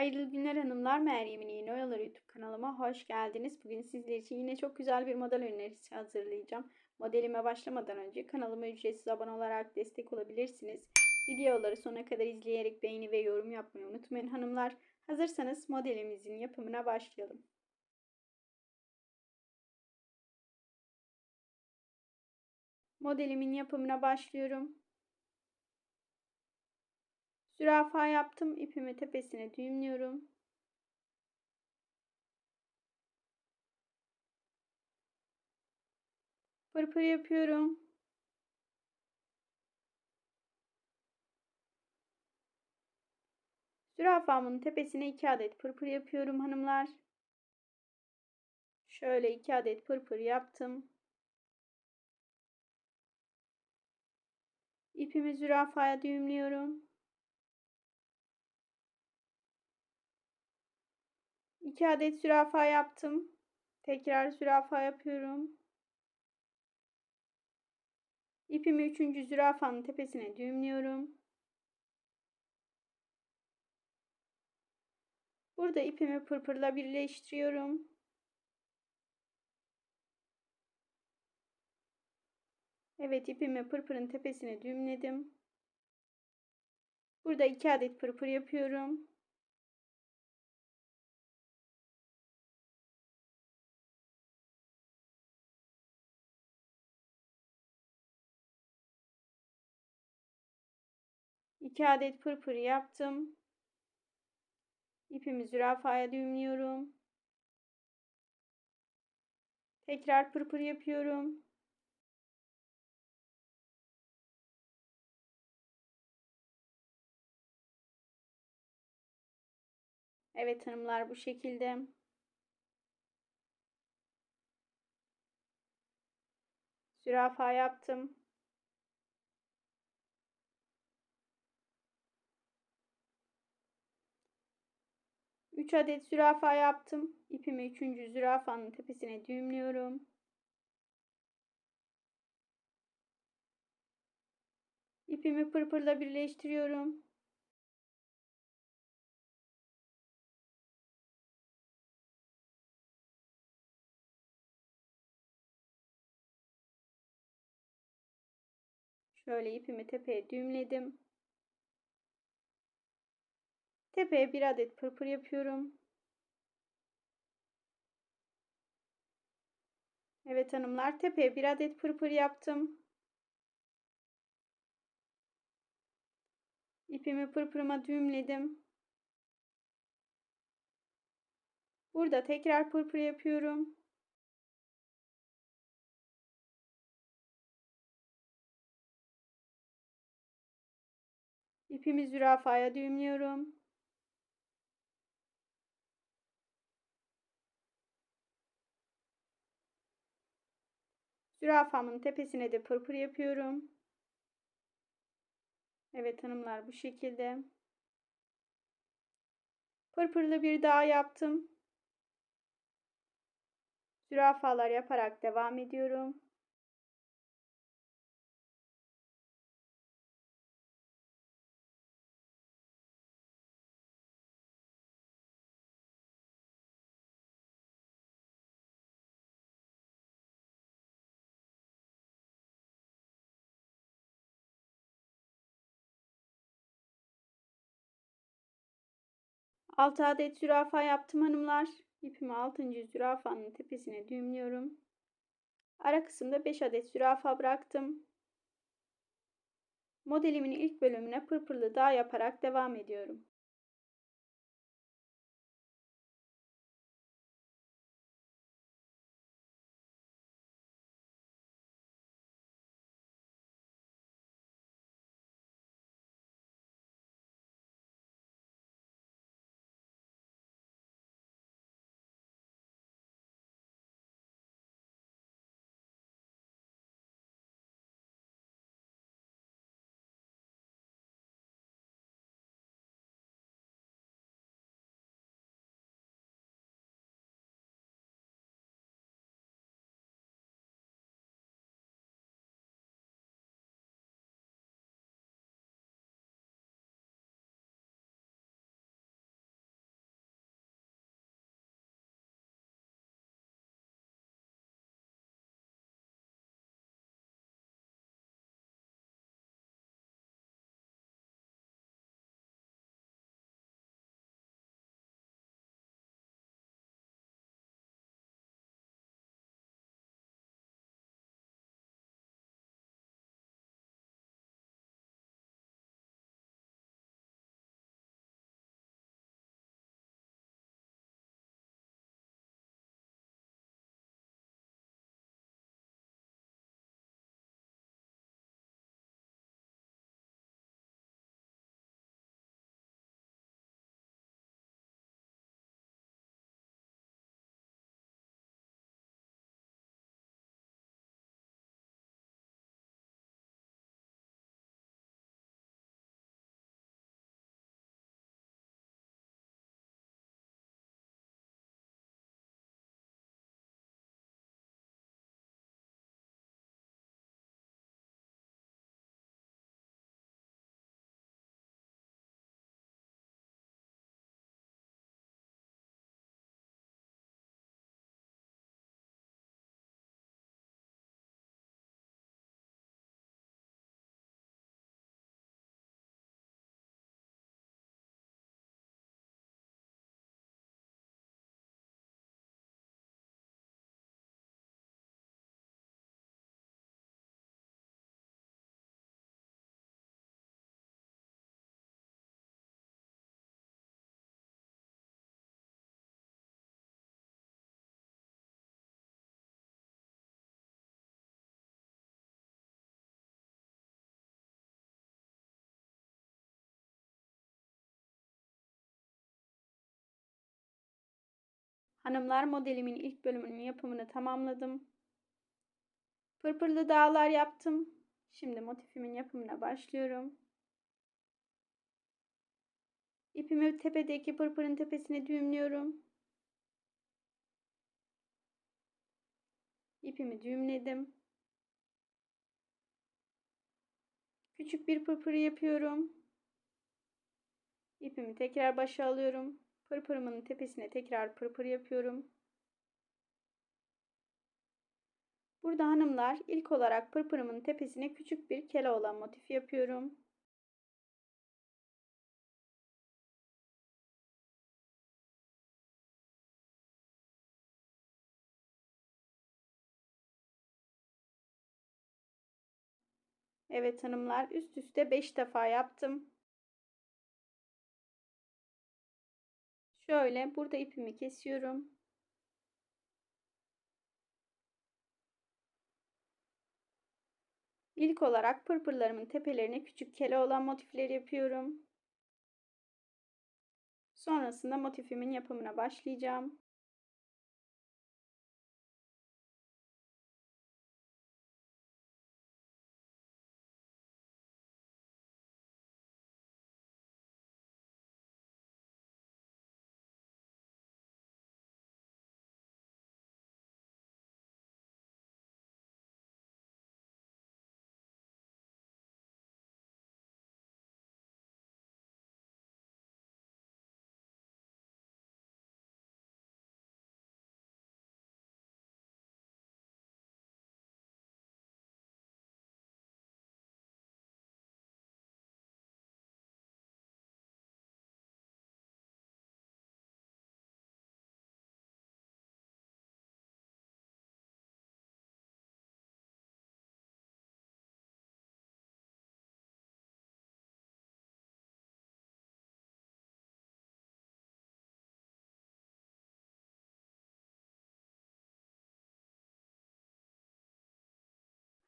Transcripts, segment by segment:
Hayırlı günler hanımlar. Meryem'in Yeni Oyaları YouTube kanalıma hoş geldiniz. Bugün sizler için yine çok güzel bir model önerisi hazırlayacağım. Modelime başlamadan önce kanalıma ücretsiz abone olarak destek olabilirsiniz. Videoları sona kadar izleyerek beğeni ve yorum yapmayı unutmayın hanımlar. Hazırsanız modelimizin yapımına başlayalım. Modelimin yapımına başlıyorum. Zürafa yaptım. İpimi tepesine düğümlüyorum. Pırpır yapıyorum. Zürafamın tepesine 2 adet pırpır yapıyorum hanımlar. Şöyle 2 adet pırpır yaptım. İpimi zürafaya düğümlüyorum. 2 adet zürafa yaptım. Tekrar zürafa yapıyorum. İpimi 3. zürafanın tepesine düğümlüyorum. Burada ipimi pırpırla birleştiriyorum. Evet ipimi pırpırın tepesine düğümledim. Burada 2 adet pırpır yapıyorum. İki adet pırpır yaptım. İpimi zürafaya düğümlüyorum. Tekrar pırpır yapıyorum. Evet hanımlar bu şekilde. Zürafa yaptım. 3 adet zürafa yaptım. İpimi 3. zürafanın tepesine düğümlüyorum. İpimi pırpırla birleştiriyorum. Şöyle ipimi tepeye düğümledim. Tepeye bir adet pırpır yapıyorum. Evet hanımlar tepeye bir adet pırpır yaptım. İpimi pırpırıma düğümledim. Burada tekrar pırpır yapıyorum. İpimi zürafaya düğümlüyorum. Zürafamın tepesine de pırpır yapıyorum. Evet hanımlar bu şekilde. Pırpırlı bir daha yaptım. Zürafalar yaparak devam ediyorum. Altı adet zürafa yaptım hanımlar. İpimi 6. zürafanın tepesine düğümlüyorum. Ara kısımda 5 adet zürafa bıraktım. Modelimin ilk bölümüne pırpırlı dağ yaparak devam ediyorum. Hanımlar modelimin ilk bölümünün yapımını tamamladım. Pırpırlı dağlar yaptım. Şimdi motifimin yapımına başlıyorum. İpimi tepedeki pırpırın tepesine düğümlüyorum. İpimi düğümledim. Küçük bir pırpır yapıyorum. İpimi tekrar başa alıyorum. Pırpırımın tepesine tekrar pırpır yapıyorum. Burada hanımlar ilk olarak pırpırımın tepesine küçük bir kele olan motif yapıyorum. Evet hanımlar üst üste 5 defa yaptım. Şöyle burada ipimi kesiyorum. İlk olarak pırpırlarımın tepelerine küçük kele olan motifleri yapıyorum. Sonrasında motifimin yapımına başlayacağım.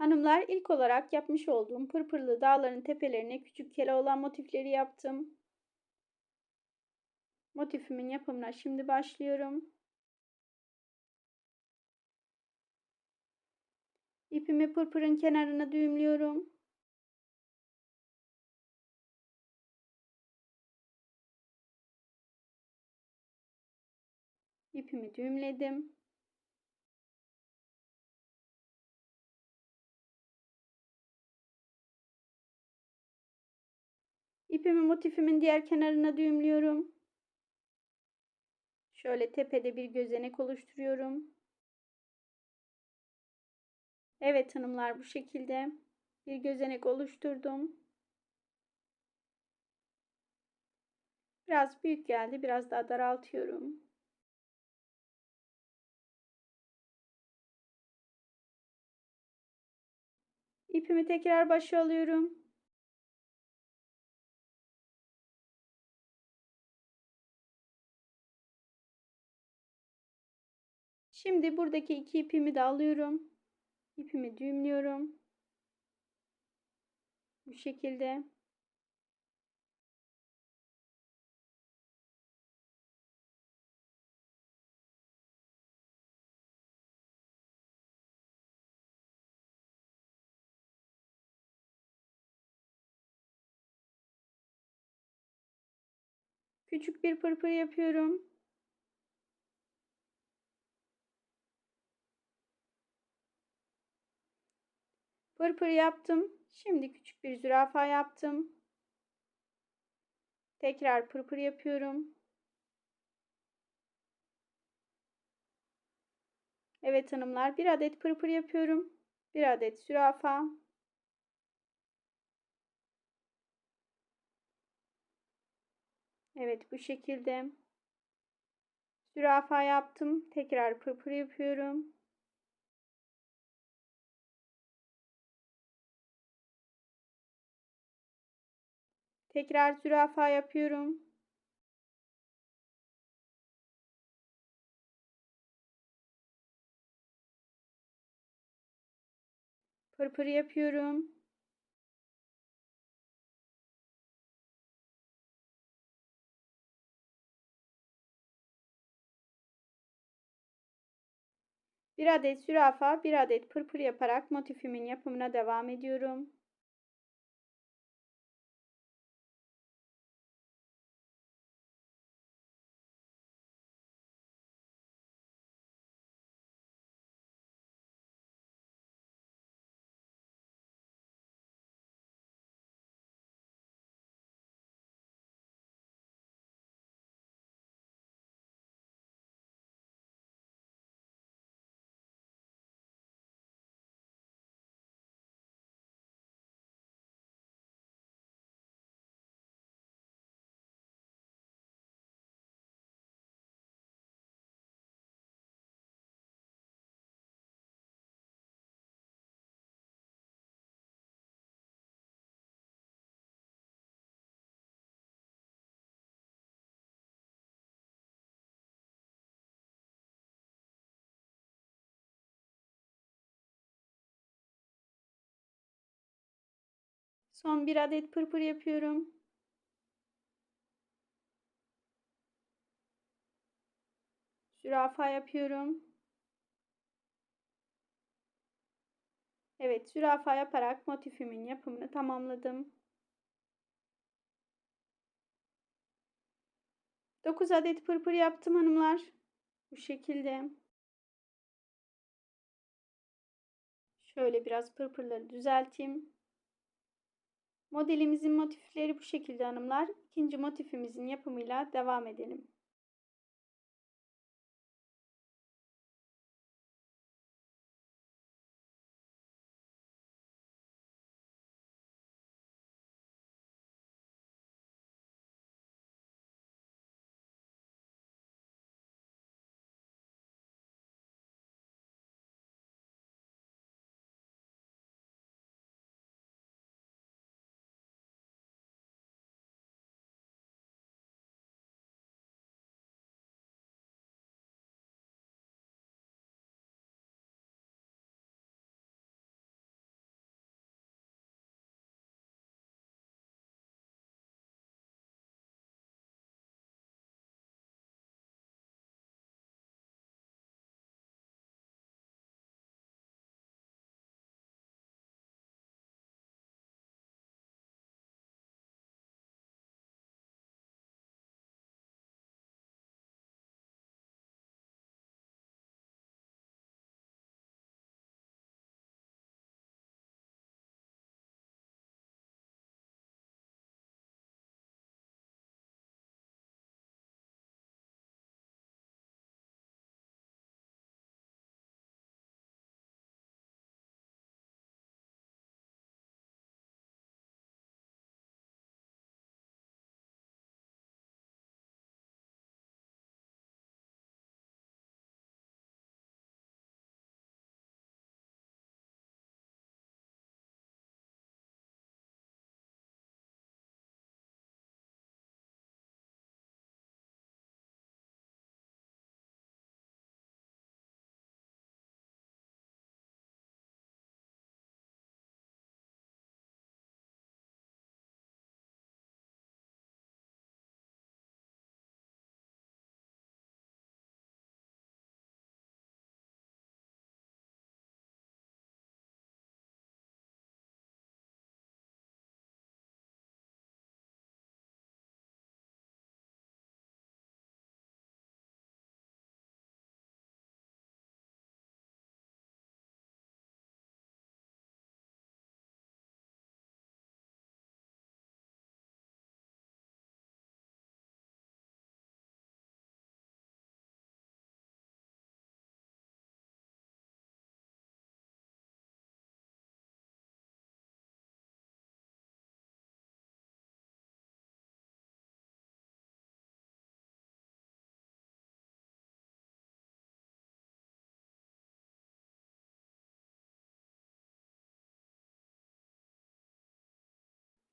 Hanımlar ilk olarak yapmış olduğum pırpırlı dağların tepelerine küçük kele olan motifleri yaptım. Motifimin yapımına şimdi başlıyorum. İpimi pırpırın kenarına düğümlüyorum. İpimi düğümledim. İpimi motifimin diğer kenarına düğümlüyorum. Şöyle tepede bir gözenek oluşturuyorum. Evet hanımlar bu şekilde bir gözenek oluşturdum. Biraz büyük geldi. Biraz daha daraltıyorum. İpimi tekrar başa alıyorum. Şimdi buradaki iki ipimi de alıyorum. İpimi düğümlüyorum. Bu şekilde. Küçük bir pırpır yapıyorum. Pırpır yaptım. Şimdi küçük bir zürafa yaptım. Tekrar pırpır yapıyorum. Evet hanımlar bir adet pırpır yapıyorum. Bir adet zürafa. Evet bu şekilde. Zürafa yaptım. Tekrar pırpır yapıyorum. Tekrar zürafa yapıyorum. Pırpır yapıyorum. Bir adet zürafa, bir adet pırpır yaparak motifimin yapımına devam ediyorum. Son bir adet pırpır yapıyorum. Zürafa yapıyorum. Evet, zürafa yaparak motifimin yapımını tamamladım. 9 adet pırpır yaptım hanımlar. Bu şekilde. Şöyle biraz pırpırları düzelteyim. Modelimizin motifleri bu şekilde hanımlar. İkinci motifimizin yapımıyla devam edelim.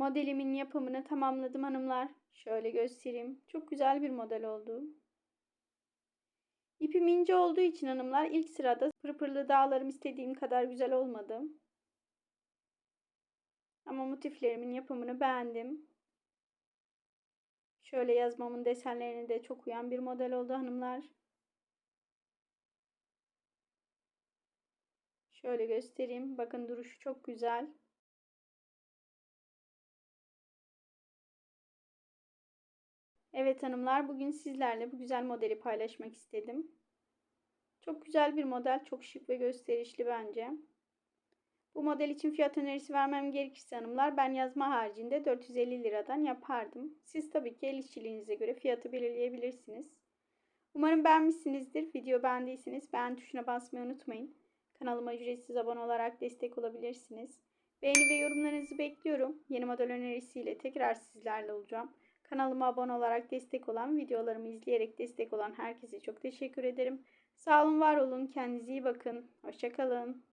Modelimin yapımını tamamladım hanımlar. Şöyle göstereyim. Çok güzel bir model oldu. İpim ince olduğu için hanımlar ilk sırada pırpırlı dağlarım istediğim kadar güzel olmadı. Ama motiflerimin yapımını beğendim. Şöyle yazmamın desenlerine de çok uyan bir model oldu hanımlar. Şöyle göstereyim. Bakın duruşu çok güzel. Evet hanımlar bugün sizlerle bu güzel modeli paylaşmak istedim. Çok güzel bir model. Çok şık ve gösterişli bence. Bu model için fiyat önerisi vermem gerekirse hanımlar ben yazma haricinde 450 liradan yapardım. Siz tabii ki el işçiliğinize göre fiyatı belirleyebilirsiniz. Umarım beğenmişsinizdir. Video beğendiyseniz beğen tuşuna basmayı unutmayın. Kanalıma ücretsiz abone olarak destek olabilirsiniz. Beğeni ve yorumlarınızı bekliyorum. Yeni model önerisiyle tekrar sizlerle olacağım. Kanalıma abone olarak destek olan, videolarımı izleyerek destek olan herkese çok teşekkür ederim. Sağ olun, var olun. Kendinize iyi bakın. Hoşçakalın.